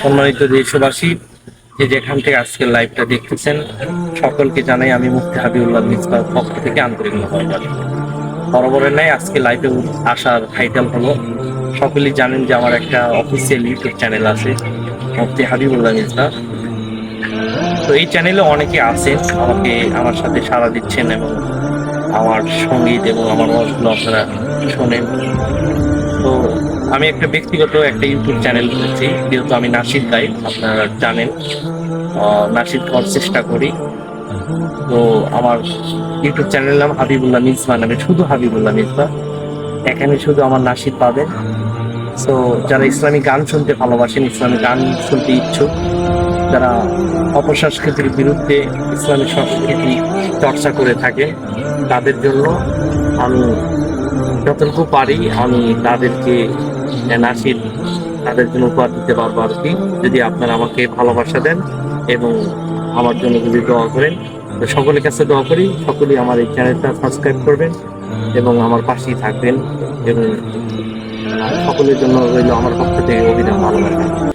সম্মানিত দেশবাসী, যে যেখান থেকে আজকের লাইভটা দেখতেছেন, সকলকে জানাই আমি মুফতি হাবিবুল্লাহ মিসবার পক্ষ থেকে আন্তরিক মোবারক বরাবরের নাই আজকে লাইভে আসার টাইটেল হলো, সকলেই জানেন যে আমার একটা অফিসিয়াল ইউটিউব চ্যানেল আছে, মুফতি হাবিবুল্লাহ মিসবা তো এই চ্যানেলে অনেকে আছেন, আমাকে আমার সাথে সাড়া দিচ্ছেন এবং আমার সংগীত এবং আমার ওয়াজগুলো আপনারা শোনেন। তো আমি একটা ব্যক্তিগত একটা ইউটিউব চ্যানেল খুলেছি, যেহেতু আমি নাসিদ গাই আপনারা জানেন। নাসিদ হওয়ার চেষ্টা করি। তো আমার ইউটিউব চ্যানেল নাম হাবিবুল্লাহ মিসবা নামে, শুধু হাবিবুল্লাহ মিসবা এখানে শুধু আমার নাসিদ পাবেন। তো যারা ইসলামী গান শুনতে ভালোবাসেন, ইসলামী গান শুনতে ইচ্ছুক, যারা অপসংস্কৃতির বিরুদ্ধে ইসলামী সংস্কৃতি চর্চা করে থাকেন তাদের জন্য আমি যতটুকু পারি, আমি তাদেরকে নাসির, তাদের জন্য উপহার দিতে পারব আর কি। যদি আপনারা আমাকে ভালোবাসা দেন এবং আমার জন্য যদি দোয়া করেন, তো সকলের কাছে দোয়া করি, সকলেই আমার এই চ্যানেলটা সাবস্ক্রাইব করবেন এবং আমার পাশেই থাকবেন এবং সকলের জন্য রইল আমার পক্ষ থেকে অভিনয় ভালোবাসা।